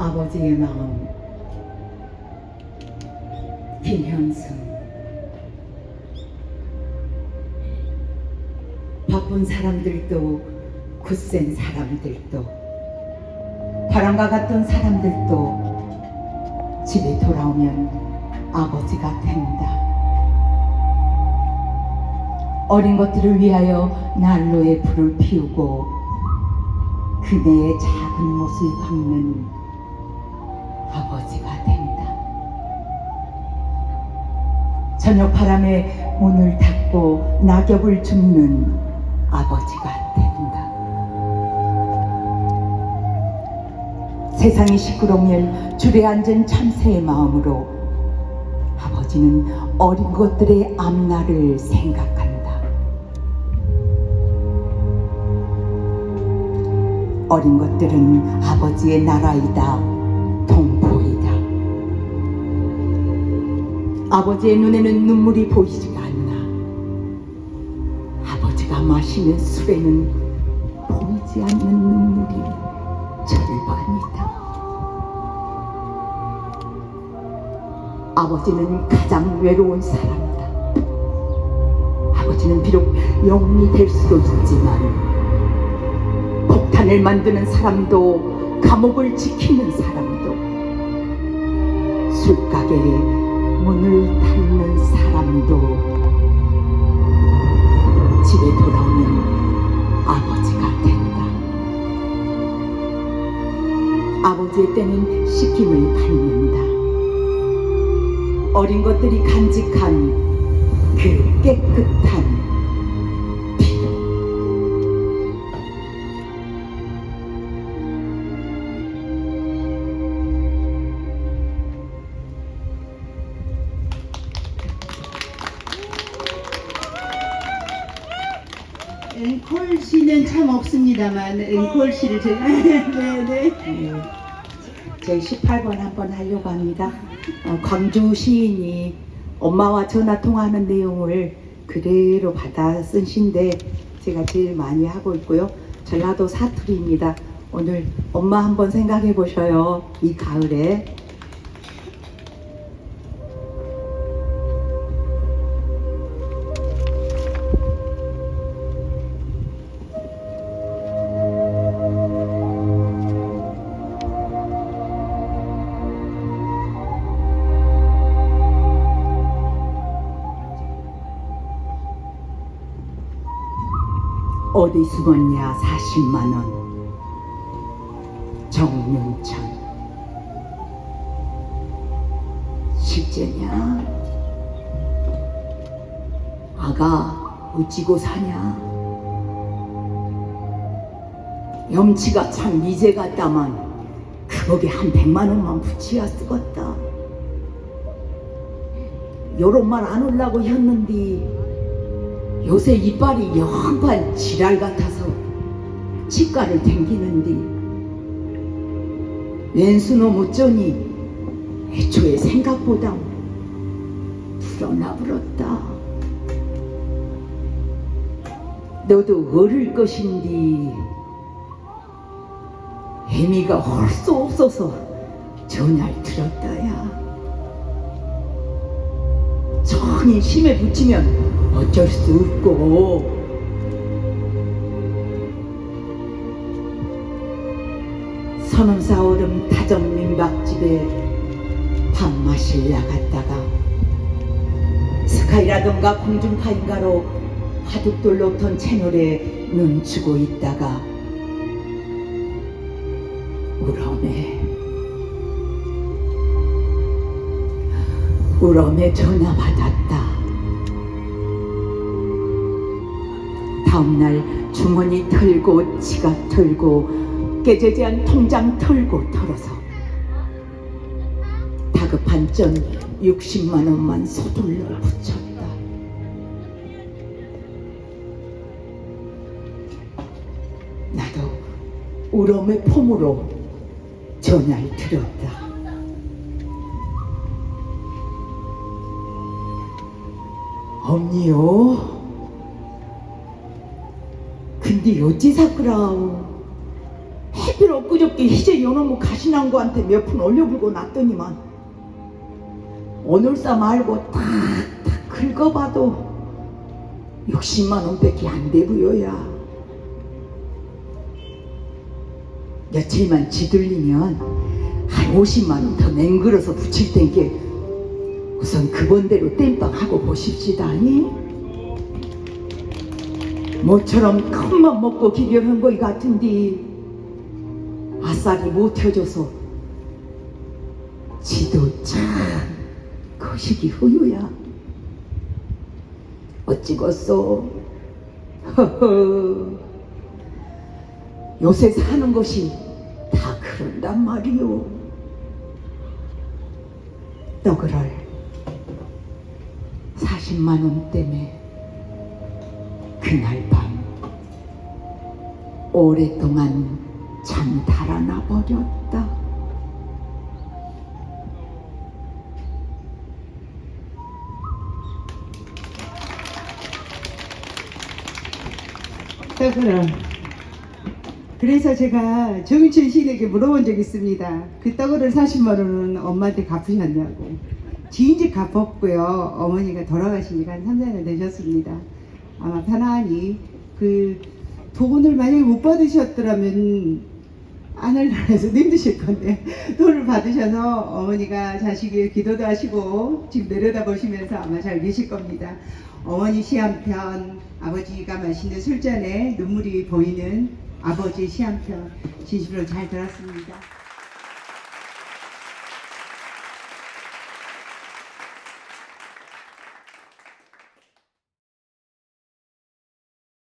아버지의 마음 김현수 바쁜 사람들도 굳센 사람들도 바람과 같던 사람들도 집에 돌아오면 아버지가 된다. 어린 것들을 위하여 난로에 불을 피우고 그네의 작은 못을 박는 아버지가 된다. 저녁 바람에 문을 닫고 낙엽을 줍는 아버지가 된다. 세상이 시끄러우면 줄에 앉은 참새의 마음으로 아버지는 어린 것들의 앞날을 생각한다. 어린 것들은 아버지의 나라이다. 아버지의 눈에는 눈물이 보이지가 않나. 아버지가 마시는 술에는 보이지 않는 눈물이 절반이다. 아버지는 가장 외로운 사람이다. 아버지는 비록 영웅이 될 수도 있지만 폭탄을 만드는 사람도 감옥을 지키는 사람도 술가게에 문을 닫는 사람도 집에 돌아오면 아버지가 된다. 아버지의 때는 씻김을 받는다. 어린 것들이 간직한 그 깨끗한 앵콜 씨는 참 없습니다만 앵콜 씨를 제가 네네 제 18번 한번 하려고 합니다. 어, 광주 시인이 엄마와 전화 통화하는 내용을 그대로 받아 쓴 시인데 제가 제일 많이 하고 있고요. 전라도 사투리입니다. 오늘 엄마 한번 생각해 보셔요. 이 가을에 어디 숨었냐? 40만 원. 정윤천 실제냐? 아가 어찌고 사냐? 염치가 참 미제 같다만 그거게 한 백만 원만 붙이야 쓰겄다. 요런 말 안 올라고 했는데 요새 이빨이 영반 지랄 같아서 치과를 댕기는데 왼수놈 어쩌니 애초에 생각보다 불어나 불었다. 너도 어릴 것인디 애미가 헐수 없어서 전화를 들었다야. 정이 심에 붙이면 어쩔 수 없고 선원사 얼음 타전 민박집에 밥 마실 나갔다가 스카이라던가 공중파인가로 바둑돌 놓던 채널에 눈치고 있다가 우럼에 우럼에 전화 받았다. 다음날 주머니 털고 지갑 털고 깨재재한 통장 털고 털어서 다급한 전 60만 원만 서둘러 붙였다. 나도 우럼의 폼으로 전화를 드렸다. 언니요. 근데 어찌 사끄라오? 하필 엊그저께 희재 연어무 가시난구한테 몇 푼 올려불고 놨더니만 오늘싸 말고 탁탁 긁어봐도 60만 원 밖에 안 되부여야 며칠만 지들리면 한 50만 원 더 맹글어서 붙일 텐게 우선 그번대로 땜빵하고 보십시다니 모처럼 큰맘 먹고 기별한 거이 같은디 아싸리 못 펴줘서 지도 참 거시기 후유야. 어찌겠소? 허허. 요새 사는 것이 다 그런단 말이오. 또 그럴 40만 원 때문에 그날 밤 오랫동안 잠 달아나 버렸다. 떡으로. 그래서 제가 정윤철 시인에게 물어본 적이 있습니다. 그 떡으로 40만 원은 엄마한테 갚으셨냐고. 지인집 갚았고요. 어머니가 돌아가신 지가 한 3, 4년 되셨습니다. 아마 편안히 그 돈을 만약에 못 받으셨더라면 해서 힘드실 건데 돈을 받으셔서 어머니가 자식이 기도도 하시고 지금 내려다 보시면서 아마 잘 계실 겁니다. 어머니 시한 편, 아버지가 마시는 술잔에 눈물이 보이는 아버지 시한편 진심으로 잘 들었습니다.